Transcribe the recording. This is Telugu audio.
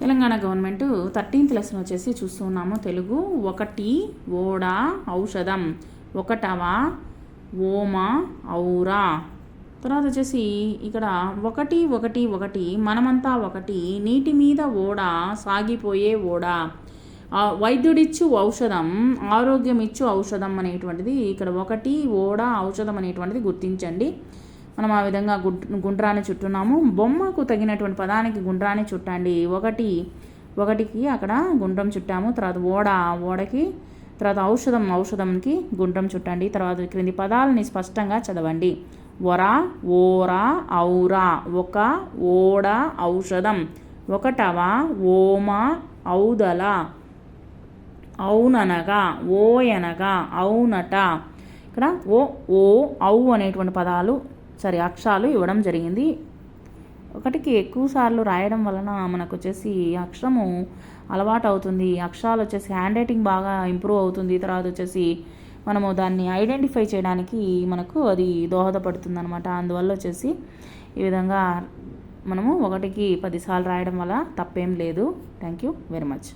తెలంగాణ గవర్నమెంట్ థర్టీన్త్ లెసన్ వచ్చేసి చూస్తున్నాము తెలుగు ఒకటి ఓడ ఔషధం. ఒకటవ ఓమ ఔరా. తర్వాత వచ్చేసి ఇక్కడ ఒకటి ఒకటి ఒకటి మనమంతా ఒకటి నీటి మీద ఓడ సాగిపోయే ఓడ. వైద్యుడిచ్చు ఔషధం ఆరోగ్యం ఇచ్చు ఔషధం అనేటువంటిది ఇక్కడ ఒకటి ఓడ ఔషధం అనేటువంటిది గుర్తించండి. మనం ఆ విధంగా గుడ్ గుండ్రాన్ని చుట్టున్నాము. బొమ్మకు తగినటువంటి పదానికి గుండ్రాన్ని చుట్టండి. ఒకటి ఒకటికి అక్కడ గుండ్రం చుట్టాము. తర్వాత ఓడ ఓడకి తర్వాత ఔషధం ఔషధంకి గుండ్రం చుట్టండి. తర్వాత క్రింది పదాలని స్పష్టంగా చదవండి. వర ఓర ఔరా ఒక ఓడ ఔషధం. ఒకటవ ఓమ ఔదల. అవుననగా ఓయనగా అవునట ఇక్కడ ఓ ఓ ఔ అనేటువంటి పదాలు సరే అక్షరాలు ఇవ్వడం జరిగింది. ఒకటికి ఎక్కువ సార్లు రాయడం వలన మనకు వచ్చేసి అక్షరము అలవాటు అవుతుంది. అక్షరాలు వచ్చేసి హ్యాండ్ రైటింగ్ బాగా ఇంప్రూవ్ అవుతుంది. తర్వాత వచ్చేసి మనము దాన్ని ఐడెంటిఫై చేయడానికి మనకు అది దోహదపడుతుంది అనమాట అందువల్ల వచ్చేసి ఈ విధంగా మనము ఒకటికి పదిసార్లు రాయడం వల్ల తప్పేం లేదు. Thank you very much.